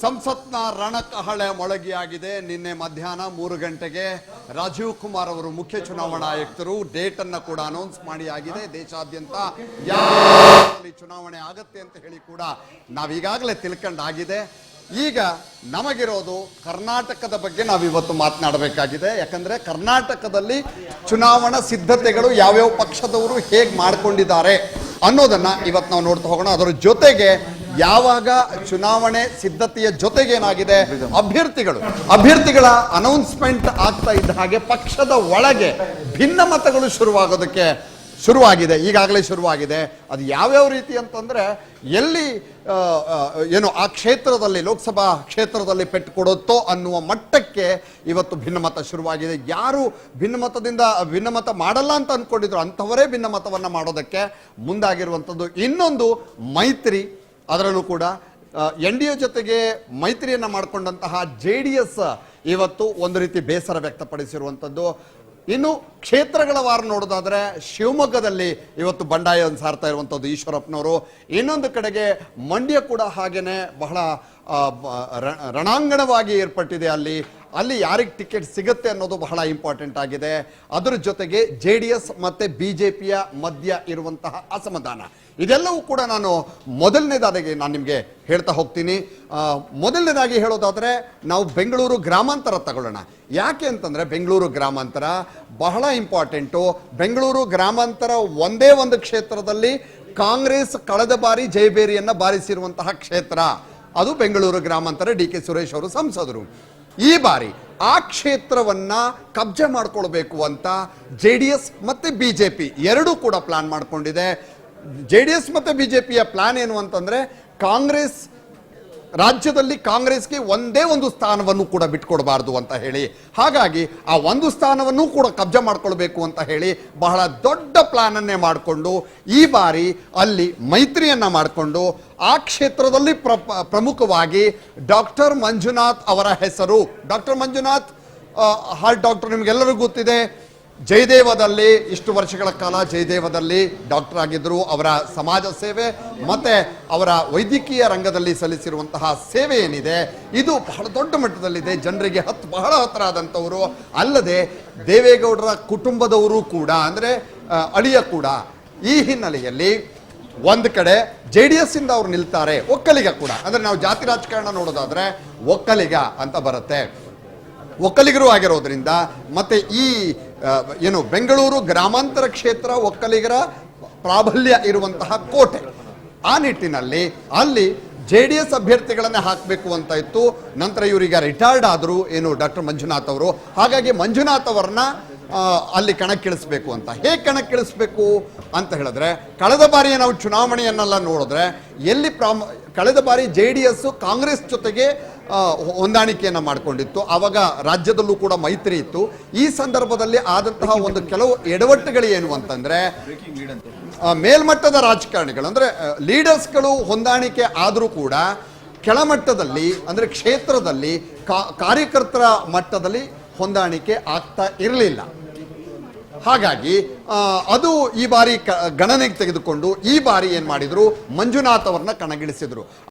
ಸಂಸತ್ನ ರಣಕಹಳೆ ಮೊಳಗಿಯಾಗಿದೆ. ನಿನ್ನೆ ಮಧ್ಯಾಹ್ನ ಮೂರು ಗಂಟೆಗೆ ರಾಜೀವ್ ಕುಮಾರ್ ಅವರು ಮುಖ್ಯ ಚುನಾವಣಾ ಆಯುಕ್ತರು ಡೇಟ್ ಅನ್ನ ಕೂಡ ಅನೌನ್ಸ್ ಮಾಡಿ ಆಗಿದೆ ದೇಶಾದ್ಯಂತ ಯಾವ ಚುನಾವಣೆ ಆಗತ್ತೆ ಅಂತ ಹೇಳಿ ಕೂಡ ನಾವೀಗಾಗಲೇ ತಿಳ್ಕೊಂಡಾಗಿದೆ. ಈಗ ನಮಗಿರೋದು ಕರ್ನಾಟಕದ ಬಗ್ಗೆ ನಾವು ಇವತ್ತು ಮಾತನಾಡಬೇಕಾಗಿದೆ. ಯಾಕಂದ್ರೆ ಕರ್ನಾಟಕದಲ್ಲಿ ಚುನಾವಣಾ ಸಿದ್ಧತೆಗಳು ಯಾವ್ಯಾವ ಪಕ್ಷದವರು ಹೇಗೆ ಮಾಡ್ಕೊಂಡಿದ್ದಾರೆ ಅನ್ನೋದನ್ನ ಇವತ್ತು ನಾವು ನೋಡ್ತಾ ಹೋಗೋಣ. ಅದರ ಜೊತೆಗೆ ಯಾವಾಗ ಚುನಾವಣೆ ಸಿದ್ಧತೆಯ ಜೊತೆಗೆ ಏನಾಗಿದೆ ಅಭ್ಯರ್ಥಿಗಳು. ಅಭ್ಯರ್ಥಿಗಳ ಅನೌನ್ಸ್ಮೆಂಟ್ ಆಗ್ತಾ ಇದ್ದ ಹಾಗೆ ಪಕ್ಷದ ಒಳಗೆ ಭಿನ್ನ ಮತಗಳು ಶುರುವಾಗೋದಕ್ಕೆ ಶುರುವಾಗಿದೆ. ಈಗಾಗಲೇ ಶುರುವಾಗಿದೆ. ಅದು ಯಾವ್ಯಾವ ರೀತಿ ಅಂತಂದ್ರೆ ಎಲ್ಲಿ ಏನು ಆ ಕ್ಷೇತ್ರದಲ್ಲಿ, ಲೋಕಸಭಾ ಕ್ಷೇತ್ರದಲ್ಲಿ ಪೆಟ್ಟು ಕೊಡುತ್ತೋ ಅನ್ನುವ ಮಟ್ಟಕ್ಕೆ ಇವತ್ತು ಭಿನ್ನಮತ ಶುರುವಾಗಿದೆ. ಯಾರು ಭಿನ್ನಮತದಿಂದ, ಭಿನ್ನಮತ ಮಾಡಲ್ಲ ಅಂತ ಅಂದ್ಕೊಂಡಿದ್ರು ಅಂಥವರೇ ಭಿನ್ನಮತವನ್ನು ಮಾಡೋದಕ್ಕೆ ಮುಂದಾಗಿರುವಂಥದ್ದು. ಇನ್ನೊಂದು ಮೈತ್ರಿ. ಅದರಲ್ಲೂ ಕೂಡ ಎನ್ ಡಿ ಎ ಜೊತೆಗೆ ಮೈತ್ರಿಯನ್ನ ಮಾಡಿಕೊಂಡಂತಹ ಜೆ ಡಿ ಎಸ್ ಇವತ್ತು ಒಂದು ರೀತಿ ಬೇಸರ ವ್ಯಕ್ತಪಡಿಸಿರುವಂಥದ್ದು. ಇನ್ನು ಕ್ಷೇತ್ರಗಳ ವಾರ ನೋಡೋದಾದ್ರೆ, ಶಿವಮೊಗ್ಗದಲ್ಲಿ ಇವತ್ತು ಬಂಡಾಯ ಸಾರ್ತಾ ಇರುವಂಥದ್ದು ಈಶ್ವರಪ್ಪನವರು. ಇನ್ನೊಂದು ಕಡೆಗೆ ಮಂಡ್ಯ ಕೂಡ ಹಾಗೇನೆ ಬಹಳ ರಣಾಂಗಣವಾಗಿ ಏರ್ಪಟ್ಟಿದೆ ಅಲ್ಲಿ. ಅಲ್ಲಿ ಯಾರಿಗೆ ಟಿಕೆಟ್ ಸಿಗುತ್ತೆ ಅನ್ನೋದು ಬಹಳ ಇಂಪಾರ್ಟೆಂಟ್ ಆಗಿದೆ. ಅದರ ಜೊತೆಗೆ ಜೆ ಡಿ ಎಸ್ ಮತ್ತೆ ಬಿ ಜೆ ಪಿಯ ಮಧ್ಯ ಇರುವಂತಹ ಅಸಮಾಧಾನ. ಇದೆಲ್ಲವೂ ಕೂಡ ನಾನು ಮೊದಲನೇದಾಗಿ ನಾನು ನಿಮಗೆ ಹೇಳ್ತಾ ಹೋಗ್ತೀನಿ. ಮೊದಲನೇದಾಗಿ ಹೇಳೋದಾದರೆ ನಾವು ಬೆಂಗಳೂರು ಗ್ರಾಮಾಂತರ ತಗೊಳ್ಳೋಣ. ಯಾಕೆ ಅಂತಂದರೆ ಬೆಂಗಳೂರು ಗ್ರಾಮಾಂತರ ಬಹಳ ಇಂಪಾರ್ಟೆಂಟು ಬೆಂಗಳೂರು ಗ್ರಾಮಾಂತರ ಒಂದೇ ಒಂದು ಕ್ಷೇತ್ರದಲ್ಲಿ ಕಾಂಗ್ರೆಸ್ ಕಳೆದ ಬಾರಿ ಜಯಬೇರಿಯನ್ನು ಬಾರಿಸಿರುವಂತಹ ಕ್ಷೇತ್ರ. ಅದು ಬೆಂಗಳೂರು ಗ್ರಾಮಾಂತರ ಡಿ ಕೆ ಸುರೇಶ್ ಅವರು ಸಂಸದರು. ಈ ಬಾರಿ ಆ ಕ್ಷೇತ್ರವನ್ನ ಕಬ್ಜೆ ಮಾಡ್ಕೊಳ್ಬೇಕು ಅಂತ ಜೆ ಡಿ ಎಸ್ ಮತ್ತೆ ಬಿಜೆಪಿ ಎರಡೂ ಕೂಡ ಪ್ಲಾನ್ ಮಾಡ್ಕೊಂಡಿದೆ. ಜೆ ಡಿ ಎಸ್ ಮತ್ತೆ ಬಿಜೆಪಿಯ ಪ್ಲಾನ್ ಏನು ಅಂತಂದ್ರೆ ಕಾಂಗ್ರೆಸ್ ರಾಜ್ಯದಲ್ಲಿ ಕಾಂಗ್ರೆಸ್ಗೆ ಒಂದೇ ಒಂದು ಸ್ಥಾನವನ್ನು ಕೂಡ ಬಿಟ್ಕೊಡಬಾರ್ದು ಅಂತ ಹೇಳಿ. ಹಾಗಾಗಿ ಆ ಒಂದು ಸ್ಥಾನವನ್ನು ಕೂಡ ಕಬ್ಜಾ ಮಾಡ್ಕೊಳ್ಬೇಕು ಅಂತ ಹೇಳಿ ಬಹಳ ದೊಡ್ಡ ಪ್ಲಾನ್ ಅನ್ನೇ ಮಾಡಿಕೊಂಡು ಈ ಬಾರಿ ಅಲ್ಲಿ ಮೈತ್ರಿಯನ್ನ ಮಾಡಿಕೊಂಡು ಆ ಕ್ಷೇತ್ರದಲ್ಲಿ ಪ್ರ, ಪ್ರಮುಖವಾಗಿ ಡಾಕ್ಟರ್ ಮಂಜುನಾಥ್ ಅವರ ಹೆಸರು. ಡಾಕ್ಟರ್ ಮಂಜುನಾಥ್ ಹಾರ್ಟ್ ಡಾಕ್ಟರ್ ನಿಮಗೆಲ್ಲರಿಗೂ ಗೊತ್ತಿದೆ. ಜಯದೇವದಲ್ಲಿ ಇಷ್ಟು ವರ್ಷಗಳ ಕಾಲ ಜಯದೇವದಲ್ಲಿ ಡಾಕ್ಟರ್ ಆಗಿದ್ದರು. ಅವರ ಸಮಾಜ ಸೇವೆ ಮತ್ತು ಅವರ ವೈದ್ಯಕೀಯ ರಂಗದಲ್ಲಿ ಸಲ್ಲಿಸಿರುವಂತಹ ಸೇವೆ ಏನಿದೆ, ಇದು ಬಹಳ ದೊಡ್ಡ ಮಟ್ಟದಲ್ಲಿದೆ. ಜನರಿಗೆ ಹತ್ತು ಬಹಳ ಹತ್ತಿರ ಆದಂಥವರು ಅಲ್ಲದೆ ದೇವೇಗೌಡರ ಕುಟುಂಬದವರು ಕೂಡ, ಅಂದರೆ ಅಳಿಯ ಕೂಡ, ಈ ಹಿನ್ನೆಲೆಯಲ್ಲಿ ಒಂದು ಕಡೆ ಜೆ ಡಿ ಎಸ್ ಇಂದ ಅವ್ರು ನಿಲ್ತಾರೆ, ಒಕ್ಕಲಿಗ ಕೂಡ. ಅಂದ್ರೆ ನಾವು ಜಾತಿ ರಾಜಕಾರಣ ನೋಡೋದಾದ್ರೆ ಒಕ್ಕಲಿಗ ಅಂತ ಬರುತ್ತೆ. ಒಕ್ಕಲಿಗರು ಆಗಿರೋದ್ರಿಂದ ಮತ್ತೆ ಈ ಏನು, ಬೆಂಗಳೂರು ಗ್ರಾಮಾಂತರ ಕ್ಷೇತ್ರ ಒಕ್ಕಲಿಗರ ಪ್ರಾಬಲ್ಯ ಇರುವಂತಹ ಕೋಟೆ. ಆ ನಿಟ್ಟಿನಲ್ಲಿ ಅಲ್ಲಿ ಜೆ ಡಿ ಎಸ್ ಅಭ್ಯರ್ಥಿಗಳನ್ನೇ ಹಾಕಬೇಕು ಅಂತ ಇತ್ತು. ನಂತರ ಇವರೀಗ ರಿಟೈರ್ಡ್ ಆದರು, ಏನು ಡಾಕ್ಟರ್ ಮಂಜುನಾಥ್ ಅವರು. ಹಾಗಾಗಿ ಮಂಜುನಾಥ್ ಅವರನ್ನ ಅಲ್ಲಿ ಕಣಕ್ಕಿಳಿಸ್ಬೇಕು ಅಂತ. ಹೇಗೆ ಕಣಕ್ಕಿಳಿಸ್ಬೇಕು ಅಂತ ಹೇಳಿದ್ರೆ, ಕಳೆದ ಬಾರಿ ನಾವು ಚುನಾವಣೆಯನ್ನೆಲ್ಲ ನೋಡಿದ್ರೆ, ಎಲ್ಲಿ ಪ್ರಾಮ, ಕಳೆದ ಬಾರಿ ಜೆ ಡಿ ಎಸ್ ಕಾಂಗ್ರೆಸ್ ಜೊತೆಗೆ ಹೊಂದಾಣಿಕೆಯನ್ನ ಮಾಡಿಕೊಂಡಿತ್ತು. ಆವಾಗ ರಾಜ್ಯದಲ್ಲೂ ಕೂಡ ಮೈತ್ರಿ ಇತ್ತು. ಈ ಸಂದರ್ಭದಲ್ಲಿ ಆದಂತಹ ಒಂದು ಕೆಲವು ಎಡವಟ್ಟುಗಳು ಏನು ಅಂತಂದ್ರೆ ಮೇಲ್ಮಟ್ಟದ ರಾಜಕಾರಣಿಗಳು ಅಂದ್ರೆ ಲೀಡರ್ಸ್ಗಳು ಹೊಂದಾಣಿಕೆ ಆದರೂ ಕೂಡ ಕೆಳಮಟ್ಟದಲ್ಲಿ ಅಂದ್ರೆ ಕ್ಷೇತ್ರದಲ್ಲಿ ಕಾ- ಕಾರ್ಯಕರ್ತರ ಮಟ್ಟದಲ್ಲಿ ಹೊಂದಾಣಿಕೆ ಆಗ್ತಾ ಇರಲಿಲ್ಲ. ಹಾಗಾಗಿ ಅದು ಈ ಬಾರಿ ಕ- ಗಣನೆಗೆ ತೆಗೆದುಕೊಂಡು ಈ ಬಾರಿ ಏನ್ ಮಾಡಿದ್ರು? ಮಂಜುನಾಥ್ ಅವ್ರನ್ನ ಕಣಗಿಳಿಸಿದ್ರು.